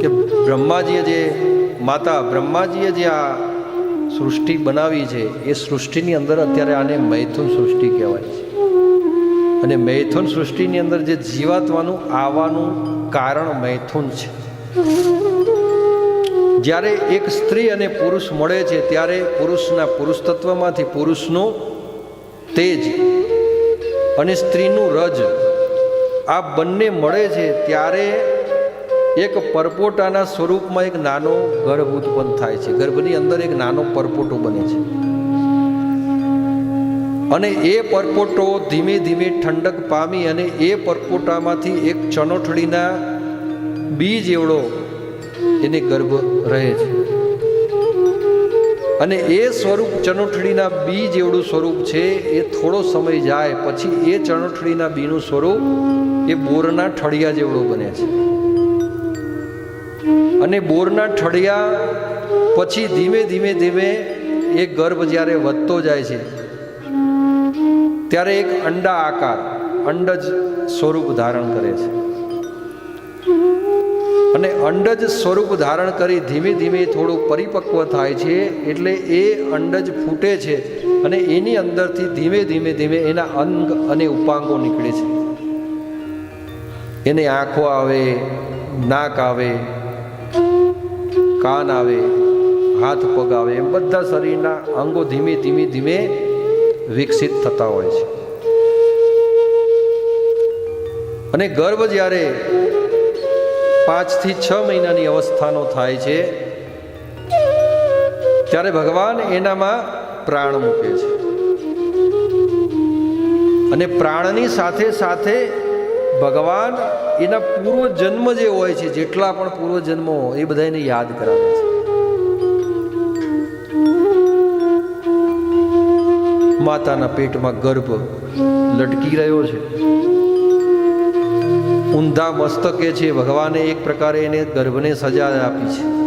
કે બ્રહ્માજીએ જે માતા બ્રહ્માજીએ જે આ સૃષ્ટિ બનાવી છે, એ સૃષ્ટિની અંદર અત્યારે આને મૈથુન સૃષ્ટિ કહેવાય છે. અને મૈથુન સૃષ્ટિની અંદર જે જીવાત્માનું આવવાનું કારણ મૈથુન છે. જ્યારે એક સ્ત્રી અને પુરુષ મળે છે, ત્યારે પુરુષના પુરુષ તત્વમાંથી પુરુષનું તેજ અને સ્ત્રીનું રજ આ બંને મળે છે, ત્યારે એક પરપોટાના સ્વરૂપમાં એક નાનો ગર્ભ ઉત્પન્ન થાય છે. ગર્ભની અંદર એક નાનો પરપોટો બને છે. અને એ પરપોટો ધીમે ધીમે ઠંડક પામી અને એ પરપોટામાંથી એક ચનોઠડીના બીજ એવડો એને ગર્ભ રહે છે. અને એ સ્વરૂપ ચનોઠડીના બીજ એવડું સ્વરૂપ છે, એ થોડો સમય જાય, પછી એ ચનોઠડીના બીનું સ્વરૂપ એ બોરના ઠળિયા જેવડું બને છે. અને બોરના ઠળિયા પછી ધીમે ધીમે ધીમે એ ગર્ભ જ્યારે વધતો જાય છે, ત્યારે એક અંડા આકાર, અંડજ સ્વરૂપ ધારણ કરે છે. અને અંડજ સ્વરૂપ ધારણ કરી ધીમે ધીમે થોડું પરિપક્વ થાય છે, એટલે એ અંડજ ફૂટે છે અને એની અંદરથી ધીમે ધીમે ધીમે એના અંગ અને ઉપાંગો નીકળે છે. એને આંખો આવે, નાક આવે કાન આવે, હાથ પગ આવે, એમ બધા શરીરના અંગો ધીમે ધીમે ધીમે વિકસિત થતા હોય છે. અને ગર્ભ જ્યારે પાંચથી છ મહિનાની અવસ્થાનો થાય છે, ત્યારે ભગવાન એનામાં પ્રાણ મૂકે છે. અને પ્રાણની સાથે સાથે ભગવાન એના પૂર્વ જન્મ જે હોય છે, જેટલા પણ પૂર્વ જન્મો એ બધાને યાદ કરાવે છે. માતાના પેટમાં ગર્ભ લટકી રહ્યો છે. ઊંધા મસ્તકે છે, ભગવાને એક પ્રકારે એને ગર્ભને સજા આપી છે.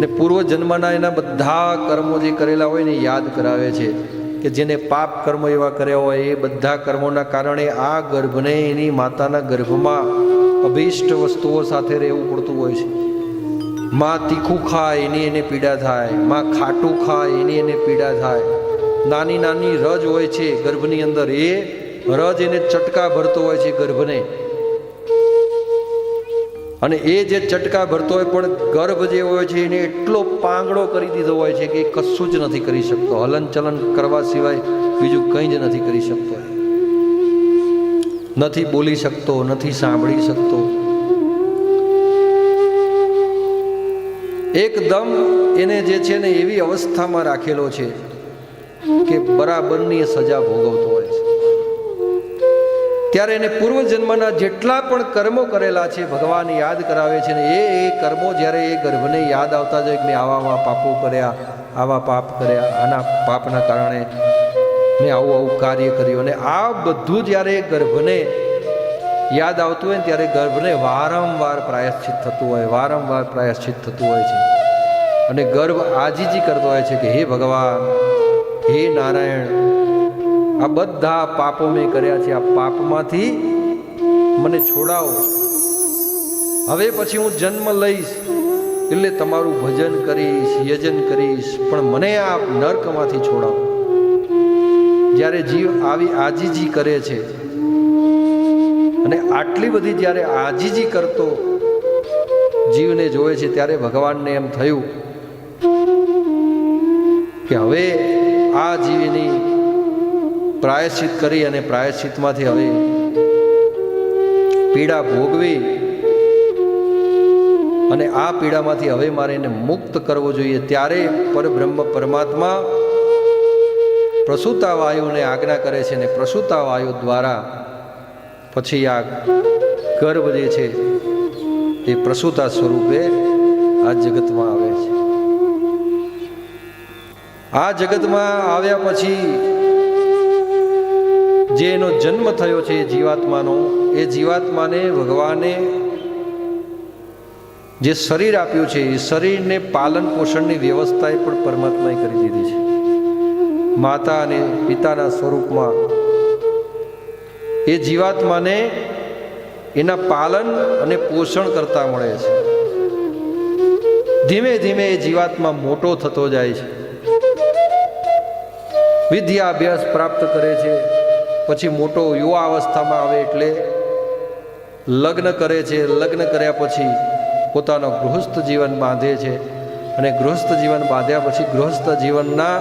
ને પૂર્વ જન્મના એના બધા કર્મો જે કરેલા હોય ને યાદ કરાવે છે. કે જેને પાપ કર્મ એવા કર્યા હોય, એ બધા કર્મોના કારણે આ ગર્ભને એની માતાના ગર્ભમાં અભિષ્ટ વસ્તુઓ સાથે રહેવું પડતું હોય છે. માં તીખું ખાય, એની એને પીડા થાય. માં ખાટું ખાય, એની એને પીડા થાય. નાની નાની રજ હોય છે ગર્ભની અંદર. એ રજ એને ચટકા ભરતો હોય છે ગર્ભને. અને એ જે ચટકા ભરતો હોય, પણ ગર્ભ જે હોય છે, એને એટલો પાંગડો કરી દીધો હોય છે કે કશું જ નથી કરી શકતો. હલનચલન કરવા સિવાય બીજું કંઈ જ નથી કરી શકતો. નથી બોલી શકતો, નથી સાંભળી શકતો. એકદમ એને જે છે ને એવી અવસ્થામાં રાખેલો છે કે બરાબરની સજા ભોગવતો હોય છે. ત્યારે એને પૂર્વજન્મના જેટલા પણ કર્મો કરેલા છે, ભગવાન યાદ કરાવે છે ને એ એ કર્મો જ્યારે એ ગર્ભને યાદ આવતા જાય કે મેં આવા આવા પાપો કર્યા, આવા પાપ કર્યા, આના પાપના કારણે મેં આવું આવું કાર્ય કર્યું અને આ બધું જ્યારે એ ગર્ભને યાદ આવતું હોય ને ત્યારે ગર્ભને વારંવાર પ્રાયશ્ચિત થતું હોય, વારંવાર પ્રાયશ્ચિત થતું હોય છે. અને ગર્ભ આજીજી કરતો હોય છે કે હે ભગવાન, હે નારાયણ આ બધા પાપો મેં કર્યા છે, આ પાપમાંથી મને છોડાવો. હવે પછી હું જન્મ લઈશ, એટલે તમારું ભજન કરીશ, યજન કરીશ, પણ મને આ નર્કમાંથી છોડાવો. જ્યારે જીવ આવી આજીજી કરે છે, અને આટલી બધી જ્યારે આજીજી કરતો, જીવને જોવે છે, ત્યારે ભગવાનને એમ થયું કે હવે આ જીવની પ્રાયશ્ચિત કરી અને પ્રાયશ્ચિતમાંથી હવે પીડા ભોગવી અને આ પીડામાંથી હવે મારે એને મુક્ત કરવો જોઈએ. ત્યારે પરબ્રહ્મ પરમાત્મા પ્રસૂતા વાયુને આજ્ઞા કરે છે અને પ્રસૂતા વાયુ દ્વારા પછી આ ગર્ભ જે છે એ પ્રસૂતા સ્વરૂપે આ જગતમાં આવે છે. આ જગતમાં આવ્યા પછી જે એનો જન્મ થયો છે એ જીવાત્માનો, એ જીવાત્માને ભગવાને જે શરીર આપ્યું છે, એ શરીરને પાલન પોષણની વ્યવસ્થા પણ પરમાત્માએ કરી દીધી છે. માતા અને પિતાના સ્વરૂપમાં એ જીવાત્માને એના પાલન અને પોષણ કરતા મળે છે. ધીમે ધીમે એ જીવાત્મા મોટો થતો જાય છે. વિદ્યા અભ્યાસ પ્રાપ્ત કરે છે. પછી મોટો યુવા અવસ્થામાં આવે એટલે લગ્ન કરે છે. લગ્ન કર્યા પછી પોતાનો ગૃહસ્થ જીવન બાંધે છે અને ગૃહસ્થ જીવન બાંધ્યા પછી ગૃહસ્થ જીવનના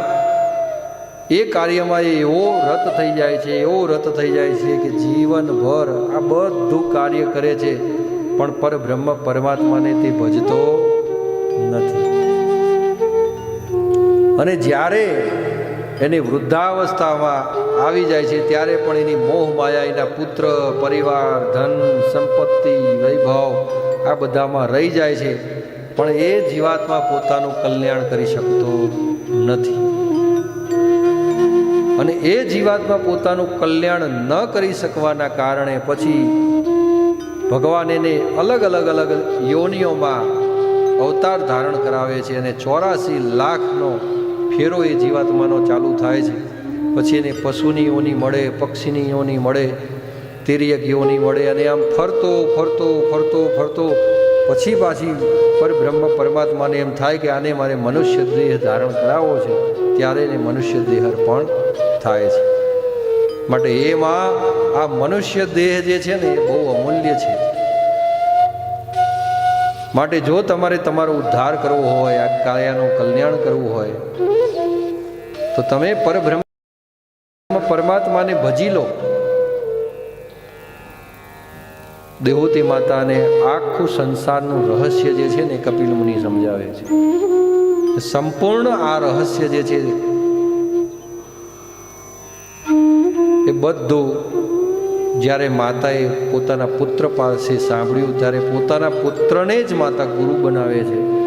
એ કાર્યમાં એ એવો રત થઈ જાય છે, એવો રત થઈ જાય છે કે જીવનભર આ બધું કાર્ય કરે છે, પણ પરબ્રહ્મ પરમાત્માને તે ભજતો નથી. અને જ્યારે એની વૃદ્ધાવસ્થામાં આવી જાય છે ત્યારે પણ એની મોહ માયા, એના પુત્ર, પરિવાર, ધન, સંપત્તિ, વૈભવ આ બધામાં રહી જાય છે. પણ એ જીવાત્મા પોતાનું કલ્યાણ કરી શકતો નથી. અને એ જીવાત્મા પોતાનું કલ્યાણ ન કરી શકવાના કારણે પછી ભગવાન એને અલગ અલગ અલગ યોનિઓમાં અવતાર ધારણ કરાવે છે અને ચોરાસી લાખનો ફેરો એ જીવાત્માનો ચાલુ થાય છે. પછી એને પશુની યોની મળે પક્ષીની યોની મળે તિર્યક યોની મળે અને આમ ફરતો ફરતો ફરતો ફરતો પછી પાછી પરબ્રહ્મ પરમાત્માને એમ થાય કે આને મારે મનુષ્ય દેહ ધારણ કરાવવો છે, ત્યારે એને મનુષ્ય દેહ અર્પણ થાય છે. માટે એમાં આ મનુષ્ય દેહ જે છે ને એ બહુ અમૂલ્ય છે. માટે જો તમારે તમારો ઉદ્ધાર કરવો હોય, આ કાયાનું કલ્યાણ કરવું હોય, તો તમે પરબ્રહ્મ પરમાત્માને ભજી લો. દેવોતી માતાને આખું સંસારનું રહસ્ય જે છે ને કપિલ મુનિ સમજાવે છે. સંપૂર્ણ આ રહસ્ય જે છે એ બધું જ્યારે માતાએ પોતાના પુત્ર પાસે સાંભળ્યું, ત્યારે પોતાના પુત્રને જ માતા ગુરુ બનાવે છે.